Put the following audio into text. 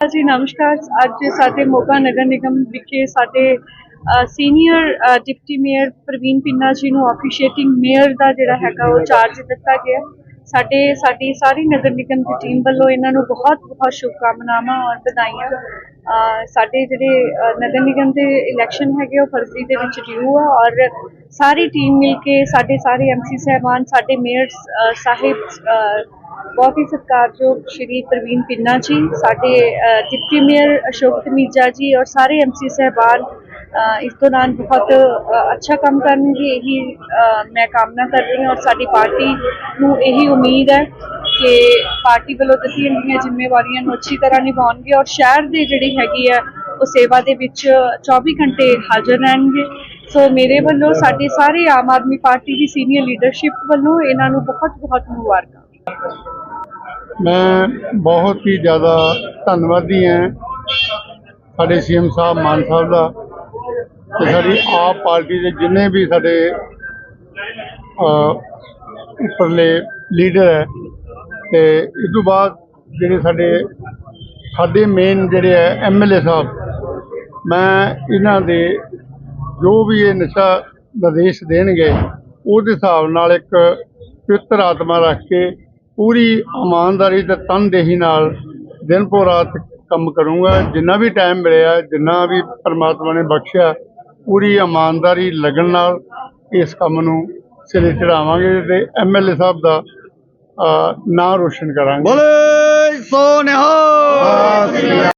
ਜੀ, ਨਮਸਕਾਰ। ਅੱਜ ਸਾਡੇ ਮੋਗਾ ਨਗਰ ਨਿਗਮ ਵਿਖੇ ਸਾਡੇ senior deputy mayor Praveen Pinna ji ਨੂੰ ਆਫੀਸ਼ੀਏਟਿੰਗ ਮੇਅਰ ਦਾ ਜਿਹੜਾ ਹੈਗਾ ਉਹ ਚਾਰਜ ਦਿੱਤਾ ਗਿਆ। ਸਾਡੇ, ਸਾਡੀ ਸਾਰੀ ਨਗਰ ਨਿਗਮ ਦੀ ਟੀਮ ਵੱਲੋਂ ਇਹਨਾਂ ਨੂੰ ਬਹੁਤ ਬਹੁਤ ਸ਼ੁਭਕਾਮਨਾਵਾਂ ਔਰ ਵਧਾਈਆਂ। ਸਾਡੇ ਜਿਹੜੇ ਨਗਰ ਨਿਗਮ ਦੇ ਇਲੈਕਸ਼ਨ ਹੈਗੇ ਉਹ ਫਰਵਰੀ ਦੇ ਵਿੱਚ ਡਿਊ ਆ ਔਰ ਸਾਰੀ ਟੀਮ ਮਿਲ ਕੇ ਸਾਡੇ ਸਾਰੇ ਐਮਸੀ ਸਹਿਬਾਨ, ਸਾਡੇ ਮੇਅਰ ਸਾਹਿਬ ਬਹੁਤ ਹੀ ਸਤਿਕਾਰਯੋਗ ਸ਼੍ਰੀ ਪ੍ਰਵੀਨ ਪਿੰਨਾ ਜੀ ਸਾਡੇ ਡਿਪਟੀ ਮੇਅਰ ਅਸ਼ੋਕ ਤਮੀਜਾ ਜੀ ਔਰ ਸਾਰੇ ਐਮਸੀ ਸਹਿਬਾਨ ਅ, ਇਸ ਦੌਰਾਨ ਬਹੁਤ ਅੱਛਾ ਕੰਮ ਕਰਨਗੇ ਇਹੀ ਮੈਂ ਕਾਮਨਾ ਕਰ ਰਹੀ ਹਾਂ ਔਰ ਸਾਡੀ ਪਾਰਟੀ ਨੂੰ ਇਹੀ ਉਮੀਦ ਹੈ ਕਿ ਪਾਰਟੀ ਵੱਲੋਂ ਦਿੱਤੀਆਂ ਗਈਆਂ ਜ਼ਿੰਮੇਵਾਰੀਆਂ ਨੂੰ ਅੱਛੀ ਤਰ੍ਹਾਂ ਨਿਭਾਉਣਗੇ ਔਰ ਸ਼ਹਿਰ ਦੇ ਜਿਹੜੀ ਹੈਗੀ ਹੈ ਉਹ ਸੇਵਾ ਦੇ ਵਿੱਚ 24 ਘੰਟੇ ਹਾਜ਼ਰ ਰਹਿਣਗੇ। ਸੋ ਮੇਰੇ ਵੱਲੋਂ ਸਾਡੇ ਸਾਰੇ ਆਮ ਆਦਮੀ ਪਾਰਟੀ ਦੀ ਸੀਨੀਅਰ ਲੀਡਰਸ਼ਿਪ ਵੱਲੋਂ ਇਹਨਾਂ ਨੂੰ ਬਹੁਤ ਬਹੁਤ ਮੁਬਾਰਕਾਂ। ਮੈਂ ਬਹੁਤ ਹੀ ਜ਼ਿਆਦਾ ਧੰਨਵਾਦੀ ਹਾਂ ਸਾਡੇ ਸੀਐਮ ਸਾਹਿਬ, ਮਾਨ ਸਾਹਿਬ ਦਾ ਤੇ ਸਾਡੀ ਆਪ ਪਾਰਟੀ ਦੇ ਜਿੰਨੇ ਵੀ ਸਾਡੇ ਉੱਪਰਲੇ ਲੀਡਰ ਹੈ ਤੇ ਇਸ ਤੋਂ ਬਾਅਦ ਜਿਹੜੇ ਸਾਡੇ ਸਾਡੇ ਮੇਨ ਜਿਹੜੇ ਹੈ ਐਮਐਲਏ ਸਾਹਿਬ, ਮੈਂ ਇਹਨਾਂ ਦੇ ਜੋ ਵੀ ਇਹ ਨਸ਼ਾ ਨਿਰਦੇਸ਼ ਦੇਣਗੇ, ਉਹਦੇ ਹਿਸਾਬ ਨਾਲ ਇੱਕ ਪਵਿੱਤਰ ਆਤਮਾ ਰੱਖ ਕੇ ਪੂਰੀ ਇਮਾਨਦਾਰੀ ਤੇ ਤਨਦੇਹੀ ਨਾਲ ਦਿਨ ਪੋ ਰਾਤ ਕੰਮ ਕਰੂੰਗਾ। ਜਿੰਨਾ ਵੀ ਟਾਈਮ ਮਿਲਿਆ ਜਿੰਨਾ ਵੀ ਪਰਮਾਤਮਾ ਨੇ ਬਖਸ਼ਿਆ ਪੂਰੀ ਇਮਾਨਦਾਰੀ ਲੱਗਣ ਨਾਲ ਇਸ ਕੰਮ ਨੂੰ ਸਿਰੇ ਚੜਾਵਾਂਗੇ ਤੇ ਐਮਐਲਏ ਸਾਹਿਬ ਦਾ ਨਾਂ ਰੋਸ਼ਨ ਕਰਾਂਗੇ। ਬੋਲੇ ਸੋ ਨਿਹਾਲ!